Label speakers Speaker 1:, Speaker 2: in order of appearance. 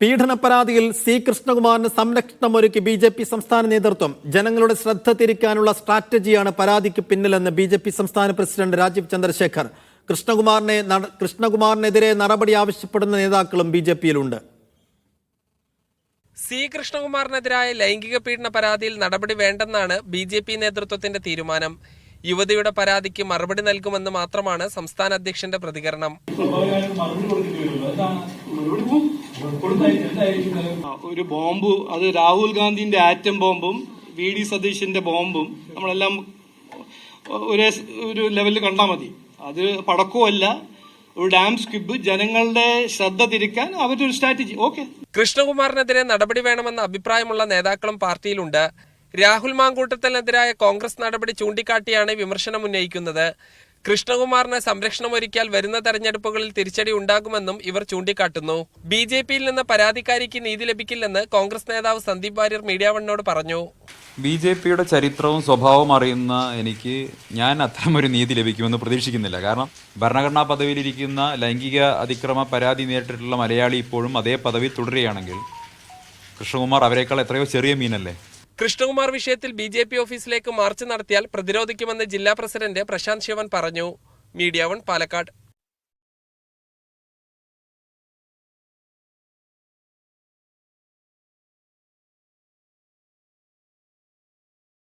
Speaker 1: പീഡന പരാതിയിൽ സി. കൃഷ്ണകുമാറിന് സംരക്ഷണമൊരുക്കി ബി. ജെ. പി. സംസ്ഥാന നേതൃത്വം. ജനങ്ങളുടെ ശ്രദ്ധ തിരിക്കാനുള്ള സ്ട്രാറ്റജിയാണ് പരാതിക്ക് പിന്നിലെന്ന് ബി. ജെ. പി. സംസ്ഥാന പ്രസിഡന്റ് രാജീവ് ചന്ദ്രശേഖർ. കൃഷ്ണകുമാറിനെ കൃഷ്ണകുമാറിനെതിരെ നടപടി ആവശ്യപ്പെടുന്ന നേതാക്കളും ബി. ജെ. പിയിലുണ്ട്.
Speaker 2: സി. കൃഷ്ണകുമാറിനെതിരായ ലൈംഗിക പീഡന പരാതിയിൽ നടപടി വേണ്ടെന്നാണ് ബി. ജെ. പി. നേതൃത്വത്തിന്റെ തീരുമാനം. യുവതിയുടെ പരാതിക്ക് മറുപടി നൽകുമെന്ന് മാത്രമാണ് സംസ്ഥാന അധ്യക്ഷന്റെ പ്രതികരണം.
Speaker 3: ഒരു ബോംബ് അത് രാഹുൽ ഗാന്ധിന്റെ ആറ്റം ബോംബും വി ഡി സതീശന്റെ ബോംബും നമ്മളെല്ലാം ഒരേ ഒരു ലെവലിൽ കണ്ടാൽ മതി. അത് പടക്കവുമല്ല ഒരു ഡാം സ്കിബ് ജനങ്ങളുടെ ശ്രദ്ധ തിരിക്കാൻ അവരുടെ ഒരു സ്ട്രാറ്റജി. ഓക്കെ.
Speaker 2: കൃഷ്ണകുമാറിനെതിരെ നടപടി വേണമെന്ന അഭിപ്രായമുള്ള നേതാക്കളും പാർട്ടിയിലുണ്ട്. രാഹുൽ മാങ്കൂട്ടത്തിനെതിരായ കോൺഗ്രസ് നടപടി ചൂണ്ടിക്കാട്ടിയാണ് വിമർശനം ഉന്നയിക്കുന്നത് കൃഷ്ണകുമാറിന് സംരക്ഷണമൊരുക്കിയാൽ വരുന്ന തെരഞ്ഞെടുപ്പുകളിൽ തിരിച്ചടി ഉണ്ടാകുമെന്നും ഇവർ ചൂണ്ടിക്കാട്ടുന്നു. ബി ജെ പിയിൽ നിന്ന് പരാതിക്കാരിക്ക് നീതി ലഭിക്കില്ലെന്ന് കോൺഗ്രസ് നേതാവ് സന്ദീപ് വാര്യർ മീഡിയ വണ്ണോട് പറഞ്ഞു.
Speaker 4: ബി ജെ പിയുടെ ചരിത്രവും സ്വഭാവവും അറിയുന്ന എനിക്ക് ഞാൻ അത്തരമൊരു നീതി ലഭിക്കുമെന്ന് പ്രതീക്ഷിക്കുന്നില്ല. കാരണം ഭരണഘടനാ പദവിയിലിരിക്കുന്ന ലൈംഗിക അതിക്രമ പരാതി നേരിട്ടിട്ടുള്ള മലയാളി ഇപ്പോഴും അതേ പദവി തുടരുകയാണെങ്കിൽ കൃഷ്ണകുമാർ അവരെക്കാൾ എത്രയോ ചെറിയ മീനല്ലേ?
Speaker 2: കൃഷ്ണകുമാർ വിഷയത്തിൽ ബി ജെ പി ഓഫീസിലേക്ക് മാർച്ച് നടത്തിയാൽ പ്രതിരോധിക്കുമെന്ന് ജില്ലാ പ്രസിഡന്റ് പ്രശാന്ത് ശിവൻ പറഞ്ഞു. Media One Palakkad.